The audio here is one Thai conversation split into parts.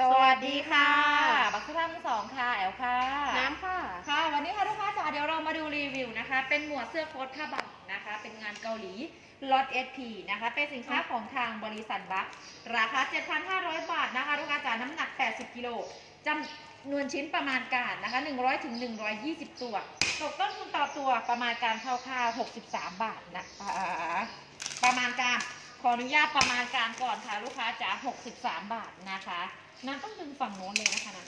สวัสดีค่ะ บักซ์ทั้งสองค่ะ แอลค่ะ น้ำค่ะ ค่ะ วันนี้ค่ะลูกค้าจ๋าเดี๋ยวเรามาดูรีวิวนะคะ เป็นหมวดเสื้อโค้ทผ้าบักนะคะ เป็นงานเกาหลีล็อต SP นะคะ เป็นสินค้าของทางบริษัทบัคราคา 7,500 บาทนะคะลูกค้าจ๋าน้ำหนัก 80 กิโลจำนวนชิ้นประมาณการนะคะ 100ถึง120 ตัว ตกต้นทุนต่อตัวประมาณการคร่าวๆ63 บาทนะคะประมาณการขออนุญาตประมาณการก่อนค่ะลูกค้าจ๋า63 บาทนะคะ น้ำต้องดึงฝั่งโน้นเลยนะคะนะ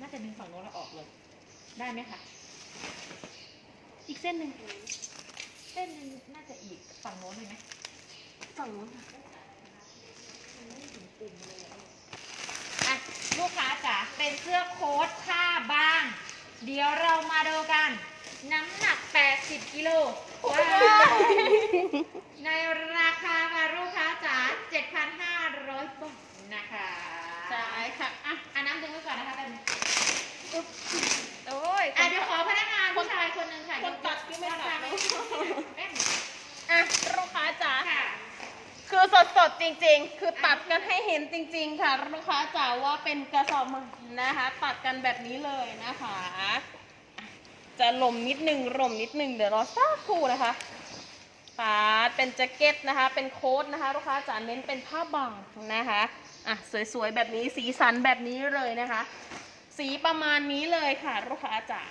น่าจะดึงฝั่งโน้นแล้วออกเลย ได้ไหมคะ อีกเส้นหนึ่งเส้นหนึงน่าจะอีกฝั่งโน้นเลยไหมฝั่งนู้นค่ะอะลูกค้าจ๋าเป็นเสื้อโค้ทผ้าบาง เดี๋ยวเรามาดูกัน น้ำหนัก 80 กิโลว้าวในราคาค่ะลูกค้าจ๋า7,500บาทนะคะ ใช่ค่ะ อะอะน้ำดึงไว้ก่อนนะคะเป็น โอ้ย อะเดี๋ยวขอพนักงานผู้ชายคนหนึ่งค่ะ คนตัดที่ไม่ตัด ไม่ เนอะ แม่น อะลูกค้าจ๋า ค่ะ คือสดๆจ ริงๆ คือตัดกันให้เห็นจริง ๆ ค่ะลูกค้าจ๋าว่าเป็นกระสอบใหม่นะคะ ตัดกันแบบนี้เลยนะคะอะจะหล่มนิดนึงหล่มนิดนึงเดี๋ยวรอสักครู่นะคะตัดเป็นแจ็คเก็ตนะคะ เป็นโค้ทนะคะลูกค้าจ๋าเน้นเป็นผ้าบางนะคะอะสวยๆแบบนี้สีสันแบบนี้เลยนะคะ สีประมาณนี้เลยค่ะลูกค้าจ๋า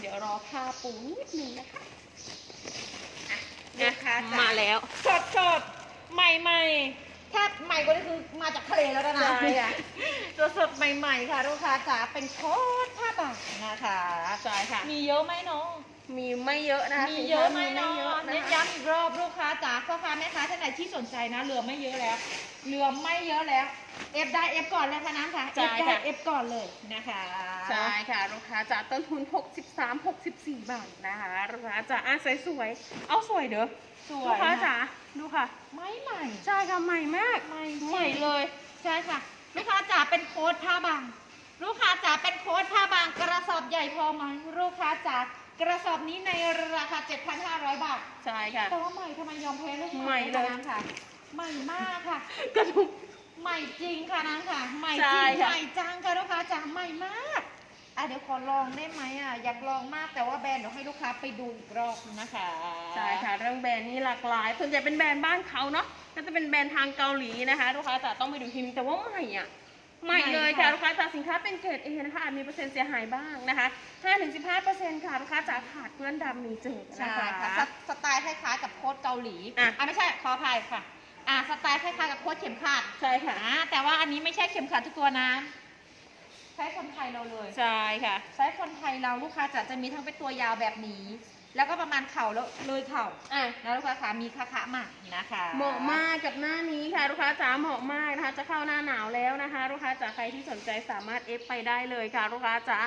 เดี๋ยวรอผ้าปูนิดนึงนะคะลูกค้าจ๋ามาแล้วสดสดใหม่ใหม่ๆ ถ้าใหม่กว่านี้คือมาจากทะเลแล้วนะใช่ค่ะสดสดๆใหม่ๆค่ะลูกค้าจ๋าเป็นโค้ทผ้าบางนะคะ ใช่ค่ะ มีเยอะไหมเนาะ มีไม่เยอะนะคะมีเยอะไหมสินค้าเนาะไม่เยอะนะเน้นคะ ย้ำอีกรอบลูกค้าจ๋าพ่อค้าแม่ค้าท่านไหนที่สนใจนะเหลือไม่เยอะแล้วเหลือไม่เยอะแล้วเอฟได้เอฟก่อนเลยค่ะน้ำค่ะเอฟได้เอฟก่อนเลยนะคะใช่ค่ะลูกค้าจากต้นทุน 63 64 บาทนะคะลูกค้าจ๋าอะสวยๆเอาสวยเด้อสวลูยกค้าค่ะจ๋าดูค่ะ ไม่ใหม่ ใช่ค่ะใหม่มาก ใหม่ใหม่เลย ใช่ค่ะ ลูกค้าจ๋าเป็นโค้ดผ้าบาง ลูกค้าจ๋าเป็นโค้ดผ้าบางกระสอบใหญ่พอไหมลูกค้าจ๋า กระสอบนี้ในราคา 7,500 บาท ใช่ค่ะ แต่ว่าใหม่ทำไมยอมแพ้ลูกค้าใหม่เลยน้ำค่ะ ใหม่มากค่ะกระดุมใหม่จริงค่ะน้ำค่ะ ใหม่จใช่ริงค่ะใหม่จังค่ะลูกค้าจ๋าใหม่มากอะเดี๋ยวขอลองได้ไหมอะอยากลองมากแต่ว่าแบรนด์เดี๋ยวให้ลูกค้าไปดูอีกรอบนะคะใช่ค่ะเรื่องแบรนด์นี่หลากหลายส่วนใหญ่เป็นแบรนด์บ้านเขาเนาะก็จะเป็นแบรนด์ทางเกาหลีนะคะ ลูกค้าจ๋าต้องไปดูทีนึงแต่ว่าใหม่อะ ใหม่เลยค่ะลูกค้าจ๋าสินค้าเป็นเกรดเอนะคะอาจมีเปอร์เซ็นต์เสียหายบ้างนะคะ 5-15%ค่ะลูกค้าจ๋าขาดเพื่อนดำมีเจอใช่นะคะ ค่ะสสไตล์คล้ายๆกับโค้ดเกาหลีอะ อะไม่ใช่ขออภัยค่ะ อะสไตล์คล้ายๆกับโค้ดเข็มขัดใช่ค่ะ อะแต่ว่าอันนี้ไม่ใช่เข็มขัดทุกตัวนะ ใช้คนไทยเราเลย ใช่ค่ะใช้คนไทยเราลูกค้าจะจะมีทั้งเป็นตัวยาวแบบนี้ แล้วก็ประมาณเข่าแล้วเลยเข่าอะแล้วลูกค้าขามีคะคะมานะคะเหมาะมากกับหน้านี้ค่ะลูกค้าจ๋าเหมาะมากนะคะจะเข้าหน้าหนาวแล้วนะคะลูกค้าจ๋าใครที่สนใจสามารถเอฟไปได้เลยค่ะลูกค้าจ๋า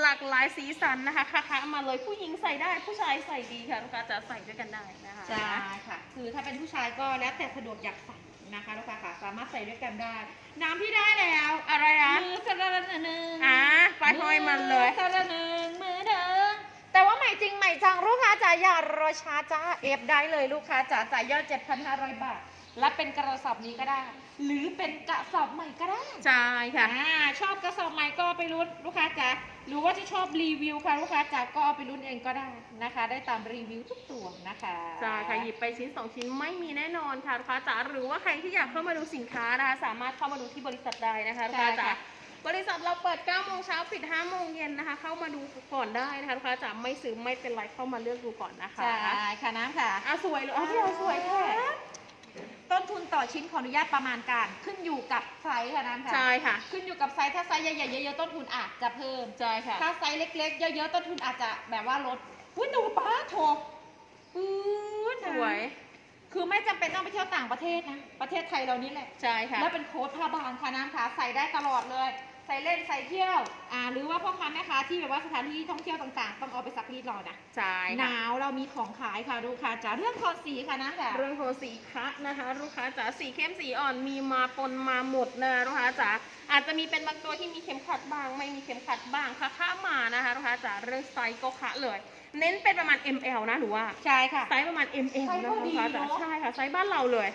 หลากหลายสีสันนะคะคะคะมาเลยผู้หญิงใส่ได้ผู้ชายใส่ดีค่ะลูกค้าจ๋าใส่ด้วยกันได้นะคะใช่ค่ะ คือถ้าเป็นผู้ชายก็แล้วแต่สะดวกอยากใส่นะคะลูกค้าขาสามารถใส่ด้วยกันได้ น้ำที่ได้แล้วอะไรนะมือสะระหนึ่งอะไปห้อยมันเลยอสะระหนึ่งมือเดิงแต่ว่าใหม่ จริงใหม่จังลูกค้าจ๋าอย่ารอช้าจ้าเอฟได้เลยลูกค้าจ๋าจ่ายยอด 7,500 บาท รับเป็นกระสอบนี้ก็ได้ หรือเป็นกระสอบใหม่ก็ได้ใช่ค่ะอ่าชอบกระสอบใหม่ก็เอาไปลุ้นลูกค้าจ๋าหรือว่าที่ชอบรีวิวค่ะลูกค้าจ๋าก็เอาไปลุ้นเองก็ได้นะคะ ได้ตามรีวิวทุกตัวนะคะใช่ค่ะหยิบไปชิ้นสองชิ้นไม่มีแน่นอนค่ะลูกค้าจ๋าหรือว่าใครที่อยากเข้ามาดูสินค้านะคะสามารถเข้ามาดูที่บริษัทได้นะคะลูกค้าจ๋า บริษัทเราเปิด9โมงเช้าปิด5โมงเย็นนะคะ เข้ามาดูก่อนได้นะคะลูกค้าจ๋าไม่ซื้อไม่เป็นไรเข้ามาเลือกดูก่อนนะคะใช่ค่ะน้ำค่ะอะสวยเลยอ๋อพี่เอาสวยแค่ต้นทุนต่อชิ้นขออนุญาตประมาณการ ขึ้นอยู่กับไซส์ค่ะน้ำค่ะใช่ค่ะ ขึ้นอยู่กับไซส์ถ้าไซส์ใหญ่ๆเยอะๆต้นทุนอาจจะเพิ่มใช่ค่ะถ้าไซส์เล็กๆ เยอะๆต้นทุนอาจจะแบบว่าลดอุ้ยหนูป้าโถปื้ดสนะวยคือไม่จำเป็นต้องไปเที่ยวต่างประเทศนะ ประเทศไทยเรานี่แหละ ใช่ค่ะ แล้วเป็นโค้ดผ้าบางค่ะน้ำขาใส่ได้ตลอดเลยใส่เล่นใส่เที่ยวอ่าหรือว่าพ่อค้าแม่ค้าที่แบบว่าสถานที่ท่องเที่ยวต่างๆ ต้องเอาไปซักรีดรอนะใช่หค่ะนาวเรามีของขายค่ะลูกค้าจ๋าเรื่องโทนสีค่ะน้ำค่ะเรื่องโทนสีคะนะคะ ลูกค้าจ๋าสีเข้มสีอ่อนมีมาปนมาหมดนะลูกค้าจ๋าอาจจะมีเป็นบางตัวที่มีเข็มขัดบ้าง ไม่มีเข็มขัดบ้างค่ะค่ามานะคะลูกค้าจ๋าเรื่องไซส์ก็คะเลย เน้นเป็นประมาณ ML นะหนูว่าใช่ค่ะ ไซส์ประมาณ ML ไซส์นะพอคะดีลูกค้าจ๋าเนอะ ใช่ค่ะไซส์บ้านเราเลย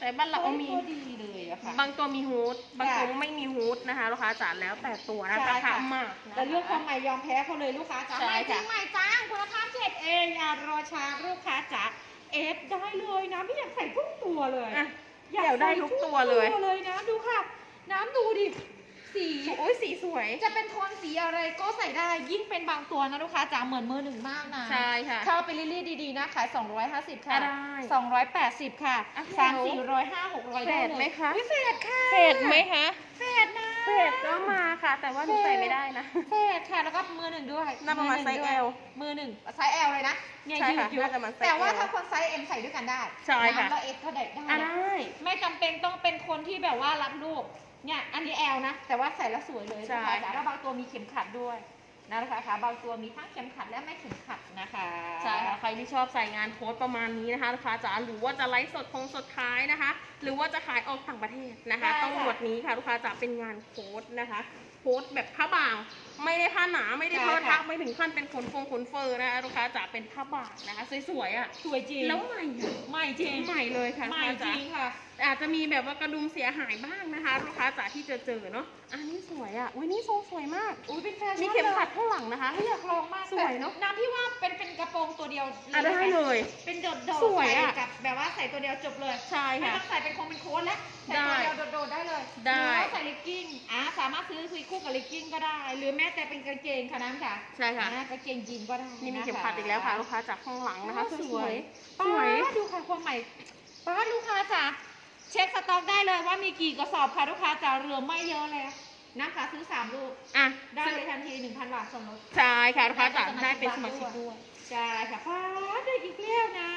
แต่บ้านเราเอามีตัวดีเลยอะค่ะ บางตัวมีฮูดบางตัวค่ะไม่มีฮูดนะคะลูกค้าจ๋าแล้วแต่ตัวนะใช่ราค่ะ คามากนะคะแต่เรื่องความใหม่ยอมแพ้เขาเลยลูกค้าจ๋าใช่ไม่จริค่ะงใหม่จ้างคุณภาพเจ็ดเองอย่ารอช้าลูกค้าจ๋าเอฟได้เลยนะพี่อยากใส่ทุกตัวเลย อะ เดี๋ยวได้ทุกตัวเลยทุกตัวเลยนะดูค่ะ น้ำดูดิ สีโอ้ยสีสวย จะเป็นโทนสีอะไรก็ใส่ได้ยิ่งเป็นบางตัวนะลูกค้าจ๋าเหมือนมือหนึ่งมากนะใช่ค่ะเข้าไปรีดๆดีๆนะขาย250 ค่ะได้280 ค่ะอะสามสี่ร้อยห้าหกร้อยเฟได้ดเลยไหมคะอุ๊ยเฟดค่ะเฟดไหมคะเฟดนะเฟดก็มาค่ะ แต่ว่าหนูใส่ไม่ได้นะเฟดค่ะแล้วก็มือหนึ่งด้วยน่าประมาณอหนึ่งไซส์ด้วย L มือหนึ่งไซส์ L เลยนะเนี่ยใช่ยืค่ะดอยู่น่าจะประมาณไซส์แต่ว่า L ถ้าคนไซส์ M ใส่ด้วยกันได้ใช่ค่ะน้ำแล้ว S ก็ได้ได้อะนะได้ไม่จำเป็นต้องเป็นคนที่แบบว่ารับลูก เนี่ยอันนี้แอลนะ แต่ว่าใส่แล้วสวยเลยใช่ นะคะแล้วบางตัวมีเข็มขัดด้วยนะคะคะบางตัวมีทั้งเข็มขัดและไม่เข็มขัดนะคะใช่ค่ะใครที่ชอบใส่งานโค้ดประมาณนี้นะคะลูกค้าจ๋าหรือว่าจะไลฟ์สดคงสดขายนะคะ หรือว่าจะขายออกต่างประเทศนะคะ ต้องหมวดนี้ค่ะลูกค้าจ๋าเป็นงานโค้ดนะคะโค้ดแบบผ้าบาง ไม่ได้ผ้าหนาไม่ได้เทอะทักไม่ถึงขั้นเป็นขนฟงขนเฟอร์นะคะลูกค้าจ๋าเป็นผ้าบางนะคะ สวยๆอะสวยจริงแล้วใหม่อะใหม่จริงใหม่เลยค่ะใหม่ลูกจค้าริจ๋างค่ะ อาจจะมีแบบว่ากระดุมเสียหายบ้างนะคะลูกค้าจ๋าที่เจอเจอๆเนาะอันนี้สวยอะอุ้ยนี่ทรงสวยมาก อุ้ยเป็นแฟชั่นมีเข็มขัดลยข้างหลังนะคะ อยากลองมากสวยเนอะแต่น้ำพี่ว่าเป็นเป็นกระโปรงตัวเดียวอะได้เลย เป็นโดดโดดสวยอะกับแบบว่าใส่ตัวเดียวจบเลยใช่ไม่ค่ะต้องใส่เป็นโคงเป็นโค้ทแล้วใส่ได้ตัวเดียวโดดๆได้เลยได้หรือว่าใส่ลิกกิ้งอะสามารถซื้อคุยคู่กับลิกกิ้งก็ได้ หรือแม้แต่เป็นกางเกงค่ะน้ำค่ะใช่ค่ะอ่กางเกงยีนก็ได้นี่มีะคะเข็มขัดอีกแล้วค่ะลูกค้าจากข้างหลังนะคะสสววยยป้าสวยดูค่ะความใหม่ป้าลูกค้าจ๋า เช็คสต็อกได้เลยว่ามีกี่กระสอบค่ะลูกค้าจ๋าเรือไม่เยอะแล้วนะคะซื้อสามลูก อะได้เลยทันที1,000บาทส่งรถใช่ค่ะลูกค้าจากได้เป็นสมาชิกด้วยใช่ค่ะป้าได้อีกแล้วนะ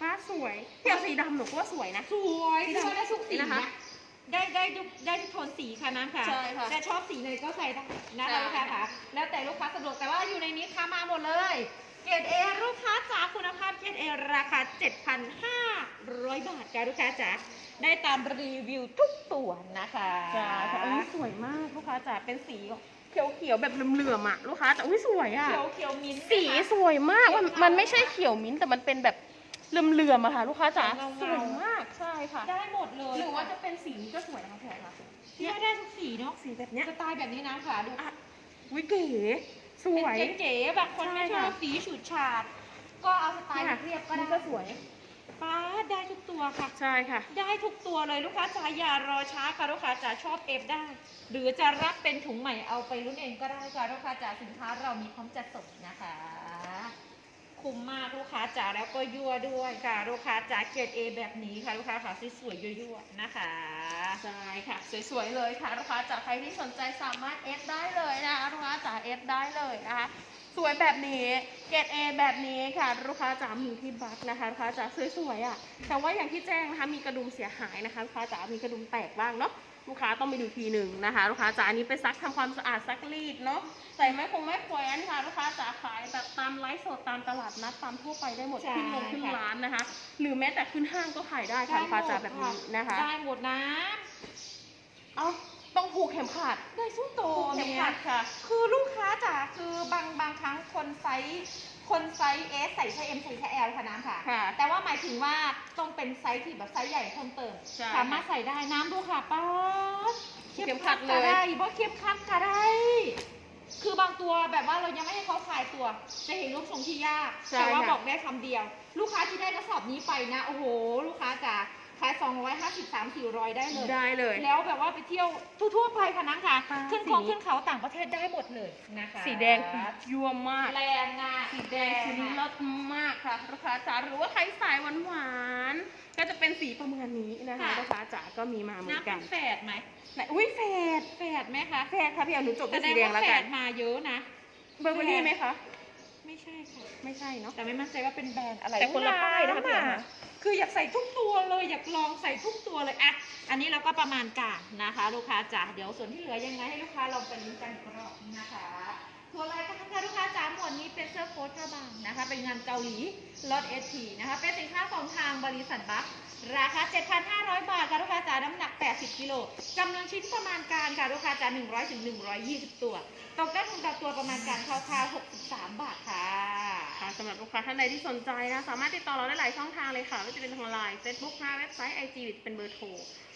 ป้าสวยเดี๋ยวสีดำหนูก็ว่าสวยนะ สวยที่ว่าได้ทุกสีนี่นะคะนะได้ได้ทุกได้ทุกโทนสีค่ะน้ำค่ะใช่ค่ะแต่ชอบสีไหนก็ใส่ได้นะใช่คะลูกค้าค่ะ แล้วแต่ลูกค้าสะดวกแต่ว่าอยู่ในนี้ค่ะมาหมดเลยเก รดเอลูกค้าจ๋าคุณภาพเกรดเอราคา 7,500 บาทค่ะลูกค้าจ๋าได้ตามรีวิวทุกตัวนะคะใช่ค่ะอันนี้สวยมากลูกค้าจ๋าเป็นสีเขียวๆแบบเหลื่อมๆอะลูกค้าจ๋าอุ้ยสวยอะเขียวเขียวมิ้นท์สีนะคะสวยมากมันเขียวมันไม่ใช่เขียวมิ้นท์แต่มันเป็นแบบเหลื่อมๆอะค่ะ ลูกค้าจ๋าเงาๆสวยมากใช่ค่ะ ได้หมดเลยหรือว่าจะเป็นสีนี้ก็สวยนะคะแพรค่ะที่ว่าได้ทุกสีเนาะสีแบบเนี้ยสไตล์แบบนี้นะค่ะดูอะวิเก๋ สวย เป็นเก๋ๆบางคนไม่ชอบใช่ค่ะสีฉูดฉาด ก็เอาสไตล์เนี่ยเรียบๆก็นี่ได้ก็สวยป้าดได้ทุกตัวค่ะ ใช่ค่ะ ได้ทุกตัวเลยลูกค้าจ๋าอย่ารอช้าค่ะลูกค้าจ๋าชอบเอฟได้ หรือจะรับเป็นถุงใหม่เอาไปรุ่นเองก็ได้ค่ะลูกค้าจ๋าสินค้าเรามีพร้อมจัดส่งนะคะ คุ้มมากลูกค้าจ๋าแล้วก็ยั่วด้วยค่ะ ลูกค้าจ๋าเกรดเอแบบนี้ค่ะลูกค้าค่ะสวยๆยั่วๆนะคะใช่ค่ะสวยๆเลยค่ะลูกค้าจาใครที่สนใจสามารถเอฟได้เลยนะคะลูกค้าจ๋าเอฟได้เลยนะคะ วยแบบนี้เกรดเอแบบนี้ค่ะ ลูกค้าจ๋ามีที่บัคนะคะลูกค้าจ๋าสวยๆอะแต่ว่าอย่างที่แจ้งนะคะมีกระดุมเสียหายนะคะลูกค้าจ๋ามีกระดุมแตกบ้างเนาะลูกค้าต้องไปดูทีหนึ่งนะคะ ลูกค้าจ๋าอันนี้ไปซักทำความสะอาดซักรีดเนาะใส่ไม้คงไม้แขวนค่ะ ลูกค้าจ๋าขายแบบตามไลฟ์สดตามตลาดนัดตามทั่วไปได้หมดใช่ขึ้นลงขึ้นค่ะ ร้านนะคะ หรือแม้แต่ขึ้นห้างก็ขายได้ค่ะลูกค้าจ๋าแบบนี้นะคะ ได้หมดนะ เอา ต้องผูกเข็มขัดได้สู้โตผูกเข็มขัดค่ะ คือลูกค้าจ๋าคือบางบางครั้งคนไซส์คนไซส์เอสใส่ไซส์เอ็มใส่ไซส์แอลค่ะน้ำค่ะ ค่ะแต่ว่าหมายถึงว่าต้องเป็นไซส์ที่แบบไซส์ใหญ่เพิ่มเติม ใช่สามารถใส่ได้น้ำดูค่ะป้าดเข็มขัดเลย ก็ได้บ่เข็มขัดก็ได้ คือบางตัวแบบว่าเรายังไม่ให้เขาถ่ายตัว จะเห็นรูปทรงที่ยาก ใช่แต่ว่าค่ะ บอกได้คำเดียว ลูกค้าที่ได้กระสอบนี้ไปนะ โอ้โห ลูกค้าจ๋า ขาย250 3 400 ได้เลย ได้เลย แล้วแบบว่าไปเที่ยวทั่วๆไปค่ะนังค่ะป้าขึ้นสีคงขึ้นเขาต่างประเทศได้หมดเลยนะคะสีแดงคือยั่วมาก แรงงาสีแดงคือเลิศมากค่ะลูกค้าจ๋าหรือว่าใครสายหวานๆก็จะเป็นสีประมาณนี้นะคะลูกค้าจ๋าก็มีมาเหมือนน้ำกัเป็นนแฝดไหมไหนอุ้ยเฟดแฝดไหมคะแฟดค่ะพี่เอาหนูจบด้วยแสสีดแดงงว่าแล้วแฝกันดมาเยอะนะ เบอร์เบอรี่ไหมคะ ไม่ใช่ค่ะ ไม่ใช่เนาะ แต่ไม่มั่นใจว่าเป็นแบรนด์อะไรแต่คนละป้ายนะคะพี่อ่อ๋อ คืออยากใส่ทุกตัวเลยอยากลองใส่ทุกตัวเลยอะอันนี้เราก็ประมาณการนะคะ ลูกค้าจ๋าเดี๋ยวส่วนที่เหลือยังไงให้ลูกค้าลองไปลุ้นกันอีกรอบนะคะตัวรายการคะลูกค้าจ๋าหมวดนี้เป็นเสื้อโค้ทผ้าบางนะคะ เป็นงานเกาหลีลดเอทีนะคะ เป็นสินค้าของทางบริษัทบัคราคา 7,500 บาทค่ะลูกค้าจ๋าน้ำหนัก 80 กิโลจำนวนชิ้นประมาณการค่ะลูกค้าจ๋า100ถึง120 ตัว ตกได้ทุนต่อตัวประมาณการคร่าวๆ63 บาทค่ะ คะสำหรับลูกค้าท่านใดที่สนใจนะ สามารถติดต่อเราได้หลายช่องทางเลยค่ะไม่ว่าจะเป็นทางไลน์เฟซบุ๊กหน้าเว็บไซต์ไอจีเป็นเบอร์โทร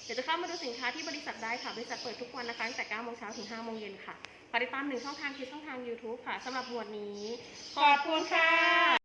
เดี๋ยวจะเข้ามาดูสินค้าที่บริษัทได้ค่ะ บริษัทเปิดทุกวันนะคะตั้งแต่9โมงเช้าถึง5โมงเย็นค่ะฝากติดตามหนึ่งช่องทางคือช่องทาง YouTube ค่ะสำหรับหมวดนี้ ขอบคุณค่ะ